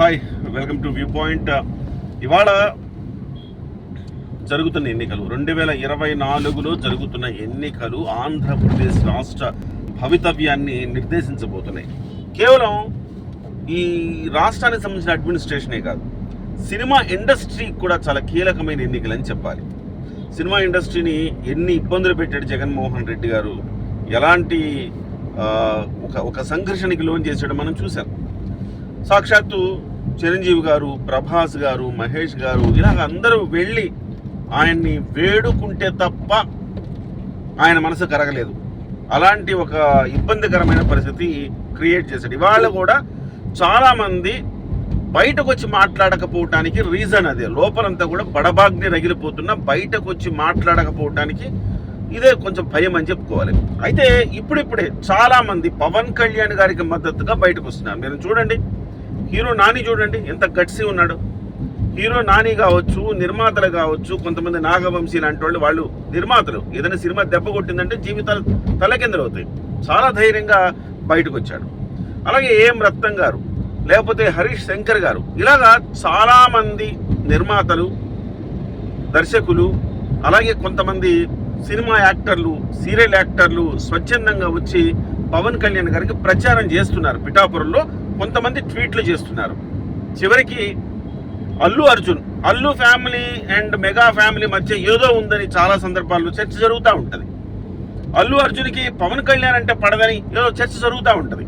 Hi welcome to view point ఇవాళ జరుగుతున్న ఎన్నికలు. రెండు వేల ఇరవై నాలుగులో జరుగుతున్న ఎన్నికలు ఆంధ్రప్రదేశ్ రాష్ట్ర భవితవ్యాన్ని నిర్దేశించబోతున్నాయి. కేవలం ఈ రాష్ట్రానికి సంబంధించిన అడ్మినిస్ట్రేషనే కాదు సినిమా ఇండస్ట్రీ కూడా చాలా కీలకమైన ఎన్నికలు అని చెప్పాలి. సినిమా ఇండస్ట్రీని ఎన్ని ఇబ్బందులు పెట్టాడు జగన్మోహన్ రెడ్డి గారు ఎలాంటి ఒక ఒక సంఘర్షణకి లోన్ చేసాడు మనం చూసాం సాక్షాత్తు చిరంజీవి గారు ప్రభాస్ గారు మహేష్ గారు ఇలాగ అందరూ వెళ్ళి ఆయన్ని వేడుకుంటే తప్ప ఆయన మనసు కరగలేదు. అలాంటి ఒక ఇబ్బందికరమైన పరిస్థితి క్రియేట్ చేశాడు. ఇవాళ కూడా చాలామంది బయటకు వచ్చి మాట్లాడకపోవటానికి రీజన్ అదే. లోపలంతా కూడా బడబాగ్ని రగిలిపోతున్నా బయటకు వచ్చి మాట్లాడకపోవటానికి ఇదే కొంచెం భయం అని చెప్పుకోవాలి. అయితే ఇప్పుడిప్పుడే చాలామంది పవన్ కళ్యాణ్ గారికి మద్దతుగా బయటకు వస్తున్నారు మీరు చూడండి. హీరో నాని చూడండి ఎంత గట్సి ఉన్నాడు. హీరో నాని కావచ్చు నిర్మాతలు కావచ్చు కొంతమంది నాగవంశీ లాంటి వాళ్ళు వాళ్ళు నిర్మాతలు. ఏదైనా సినిమా దెబ్బ కొట్టిందంటే జీవితాలు తలకిందలవుతాయి చాలా ధైర్యంగా బయటకు వచ్చాడు అలాగే ఏం రత్నం గారు లేకపోతే హరీష్ శంకర్ గారు ఇలాగా చాలామంది నిర్మాతలు దర్శకులు అలాగే కొంతమంది సినిమా యాక్టర్లు సీరియల్ యాక్టర్లు స్వచ్ఛందంగా వచ్చి పవన్ కళ్యాణ్ గారికి ప్రచారం చేస్తున్నారు. పిఠాపురంలో కొంతమంది ట్వీట్లు చేస్తున్నారు. చివరికి Allu Arjun Allu family and mega family మధ్య ఏదో ఉందని చాలా సందర్భాల్లో చర్చ జరుగుతూ ఉంటుంది. అల్లు అర్జున్కి పవన్ కళ్యాణ్ అంటే పడదని ఏదో చర్చ జరుగుతూ ఉంటుంది.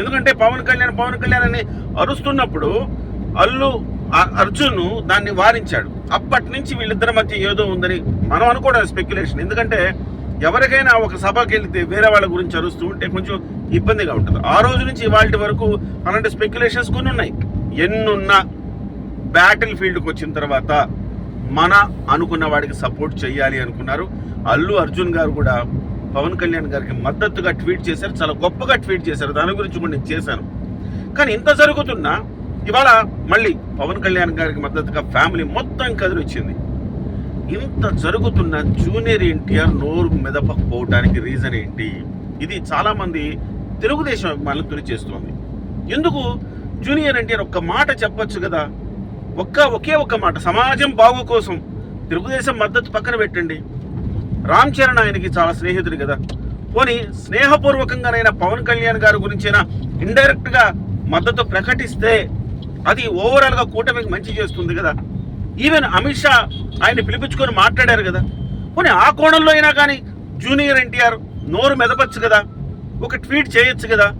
ఎందుకంటే పవన్ కళ్యాణ్ పవన్ కళ్యాణ్ అని అరుస్తున్నప్పుడు అల్లు అర్జున్ దాన్ని వారించాడు. అప్పటి నుంచి వీళ్ళిద్దరి మధ్య ఏదో ఉందని మనం అనుకోవడం స్పెక్యులేషన్ ఎందుకంటే ఎవరికైనా ఒక సభకి వెళ్తే వేరే వాళ్ళ గురించి అరుస్తూ ఉంటే కొంచెం ఇబ్బందిగా ఉంటుంది. ఆ రోజు నుంచి ఇవాళ వరకు అలాంటి స్పెక్యులేషన్స్ కొన్ని ఉన్నాయి. ఎన్నున్నా బ్యాటిల్ ఫీల్డ్కి వచ్చిన తర్వాత మన అనుకున్న వాడికి సపోర్ట్ చేయాలి అనుకున్నారు. అల్లు అర్జున్ గారు కూడా పవన్ కళ్యాణ్ గారికి మద్దతుగా ట్వీట్ చేశారు. చాలా గొప్పగా ట్వీట్ చేశారు. దాని గురించి కూడా నేను చేశాను. కానీ ఇంత జరుగుతున్నా ఇవాళ మళ్ళీ పవన్ కళ్యాణ్ గారికి మద్దతుగా ఫ్యామిలీ మొత్తం కదిలిచ్చింది. ఇంత జరుగుతున్న జూనియర్ ఎన్టీఆర్ నోరు మెదపకపోవడానికి రీజన్ ఏంటి? ఇది చాలామంది తెలుగుదేశం అభిమానులు తొలి చేస్తోంది. ఎందుకు? జూనియర్ ఎన్టీఆర్ ఒక్క మాట చెప్పొచ్చు కదా? ఒక్క ఒకే ఒక్క మాట సమాజం బాగు కోసం తెలుగుదేశం మద్దతు పక్కన పెట్టండి. రామ్ చరణ్ ఆయనకి చాలా స్నేహితుడు కదా. పోనీ స్నేహపూర్వకంగానైనా పవన్ కళ్యాణ్ గారి గురించైనా ఇండైరెక్ట్గా మద్దతు ప్రకటిస్తే అది ఓవరాల్గా కూటమికి మంచి చేస్తుంది కదా. ఈవెన్ అమిత్ షా ఆయన పిలిపించుకొని మాట్లాడారు కదా. పోనీ ఆ కోణంలో అయినా కానీ జూనియర్ ఎన్టీఆర్ నోరు మెదపచ్చు కదా. ఒక ట్వీట్ చేయొచ్చు కదా.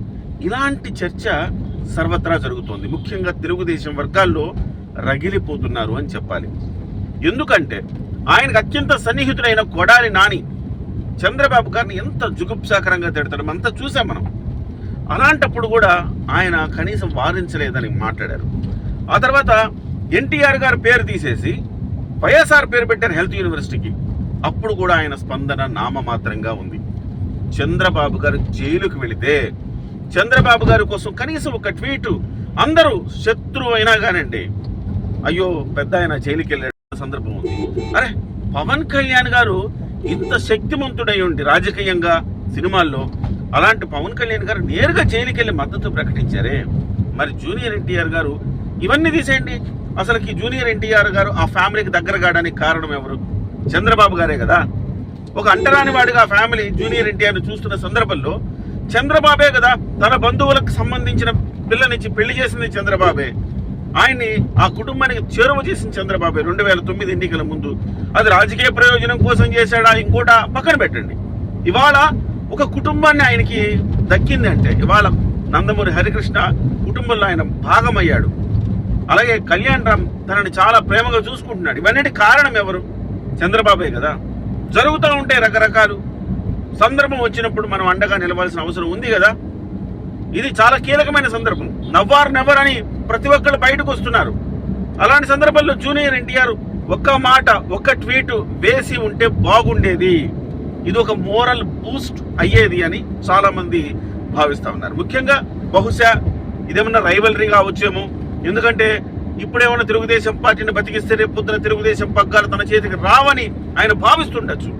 ఇలాంటి చర్చ సర్వత్రా జరుగుతోంది. ముఖ్యంగా తెలుగుదేశం వర్గాల్లో రగిలిపోతున్నారు అని చెప్పాలి. ఎందుకంటే ఆయనకు అత్యంత సన్నిహితుడైన కొడాలి నాని చంద్రబాబు గారిని ఎంత జుగుప్సాకరంగా తిడతాడు అంతా చూసాం మనం. అలాంటప్పుడు కూడా ఆయన కనీసం వారించలేదని మాట్లాడారు. ఆ తర్వాత ఎన్టీఆర్ గారు పేరు తీసేసి వైఎస్ఆర్ పేరు పెట్టారు హెల్త్ యూనివర్సిటీకి. అప్పుడు కూడా ఆయన స్పందన నామమాత్రంగా ఉంది. చంద్రబాబు గారు జైలుకు వెళితే చంద్రబాబు గారి కోసం కనీసం ఒక ట్వీట్ అందరూ శత్రువు అయినా కానండి అయ్యో పెద్ద ఆయన జైలుకి వెళ్ళే సందర్భం ఉంది. అరే పవన్ కళ్యాణ్ గారు ఇంత శక్తిమంతుడై ఉండి రాజకీయంగా సినిమాల్లో అలాంటి పవన్ కళ్యాణ్ గారు నేరుగా జైలుకి వెళ్ళి మద్దతు ప్రకటించారే. మరి జూనియర్ ఎన్టీఆర్ గారు ఇవన్నీ తీసేయండి. అసలుకి జూనియర్ ఎన్టీఆర్ గారు ఆ ఫ్యామిలీకి దగ్గర కావడానికి కారణం ఎవరు? చంద్రబాబు గారే కదా. ఒక అంటరాని వాడిగా ఆ ఫ్యామిలీ జూనియర్ ఎన్టీఆర్ చూస్తున్న సందర్భంలో చంద్రబాబే కదా తన బంధువులకు సంబంధించిన పిల్లనిచ్చి పెళ్ళి చేసింది చంద్రబాబే. ఆయన్ని ఆ కుటుంబానికి చేరువ చేసిన చంద్రబాబు రెండు వేల తొమ్మిది ఎన్నికల ముందు. అది రాజకీయ ప్రయోజనం కోసం చేశాడా? ఇంకోట పక్కన పెట్టండి. ఇవాళ ఒక కుటుంబాన్ని ఆయనకి దక్కింది అంటే ఇవాళ నందమూరి హరికృష్ణ కుటుంబంలో ఆయన భాగమయ్యాడు. అలాగే కళ్యాణ్ రామ్ తనని చాలా ప్రేమగా చూసుకుంటున్నాడు. ఇవన్నీ కారణం ఎవరు? చంద్రబాబే కదా. జరుగుతూ ఉంటే రకరకాలు. సందర్భం వచ్చినప్పుడు మనం అండగా నిలవాల్సిన అవసరం ఉంది కదా. ఇది చాలా కీలకమైన సందర్భం. నవ్వారు నెవర్ అని ప్రతి ఒక్కరు బయటకు వస్తున్నారు. అలాంటి సందర్భంలో జూనియర్ ఎన్టీఆర్ ఒక్క మాట ఒక్క ట్వీట్ వేసి ఉంటే బాగుండేది. ఇది ఒక మోరల్ బూస్ట్ అయ్యేది అని చాలామంది భావిస్తూ ఉన్నారు. ముఖ్యంగా బహుశా ఇదేమన్నా రైవలరీ కావచ్చేమో ఎందుకంటే ఇప్పుడేమన్నా తెలుగుదేశం పార్టీని బతికిస్తే రేపు పొద్దున తెలుగుదేశం పగ్గాలు తన చేతికి రావని ఆయన భావిస్తుండొచ్చు.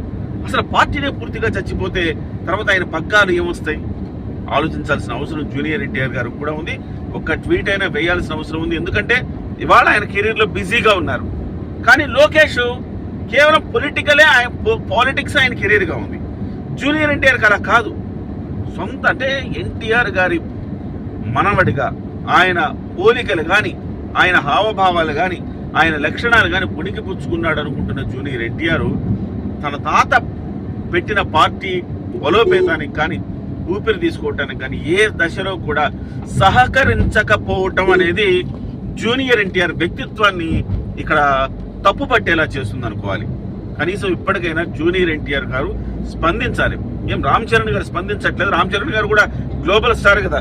అసలు పార్టీనే పూర్తిగా చచ్చిపోతే తర్వాత ఆయన పగ్గాలు ఏమొస్తాయి? ఆలోచించాల్సిన అవసరం జూనియర్ ఎన్టీఆర్ గారు కూడా ఉంది. ఒక్క ట్వీట్ అయినా వేయాల్సిన అవసరం ఉంది. ఎందుకంటే ఇవాళ ఆయన కెరీర్లో బిజీగా ఉన్నారు. కానీ లోకేష్ కేవలం పొలిటికలే ఆయన పాలిటిక్స్ ఆయన కెరీర్గా ఉంది. జూనియర్ ఎన్టీఆర్ అలా కాదు. సొంత అంటే ఎన్టీఆర్ గారి మనవడిగా ఆయన పోలికలు కానీ ఆయన హావభావాలు కానీ ఆయన లక్షణాలు కానీ పుణికిపుచ్చుకున్నాడు అనుకుంటున్న జూనియర్ ఎన్టీఆర్ తన తాత పెట్టిన పార్టీ బలోపేతానికి కానీ ఊపిరి తీసుకోవటానికి కానీ ఏ దశలో కూడా సహకరించకపోవటం అనేది జూనియర్ ఎన్టీఆర్ వ్యక్తిత్వాన్ని ఇక్కడ తప్పు పట్టేలా చేస్తుంది అనుకోవాలి. కనీసం ఇప్పటికైనా జూనియర్ ఎన్టీఆర్ గారు స్పందించాలి. ఏం రామ్ చరణ్ గారు స్పందించట్లేదు. రామ్ చరణ్ గారు కూడా గ్లోబల్ స్టార్ కదా.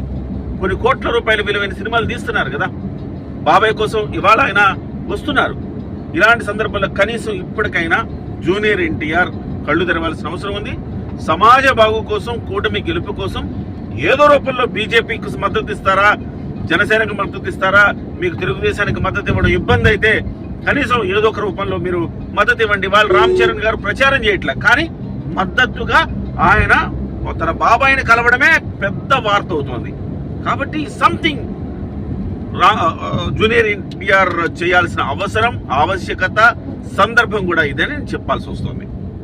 కొన్ని కోట్ల రూపాయల విలువైన సినిమాలు తీస్తున్నారు కదా. బాబాయ్ కోసం ఇవాళ ఆయన వస్తున్నారు. ఇలాంటి సందర్భాల్లో కనీసం ఇప్పటికైనా జూనియర్ ఎన్టీఆర్ కళ్ళు తెరవాల్సిన అవసరం ఉంది. సమాజ బాగు కోసం కూటమి గెలుపు కోసం ఏదో రూపంలో బీజేపీకి మద్దతు ఇస్తారా? జనసేనకు మద్దతు ఇస్తారా? మీకు తెలుగుదేశానికి మద్దతు ఇవ్వడం ఇబ్బంది అయితే కనీసం ఏదో ఒక రూపంలో మీరు మద్దతు ఇవ్వండి. వాళ్ళు రామ్ చరణ్ గారు ప్రచారం చేయట్లే. కానీ మద్దతుగా ఆయన తన బాబాయిని కలవడమే పెద్ద వార్త అవుతోంది. కాబట్టి సంథింగ్ జూనియర్ ఎన్టీఆర్ చేయాల్సిన అవసరం ఆవశ్యకత సందర్భం కూడా ఇదని చెప్పాల్సి వస్తుంది.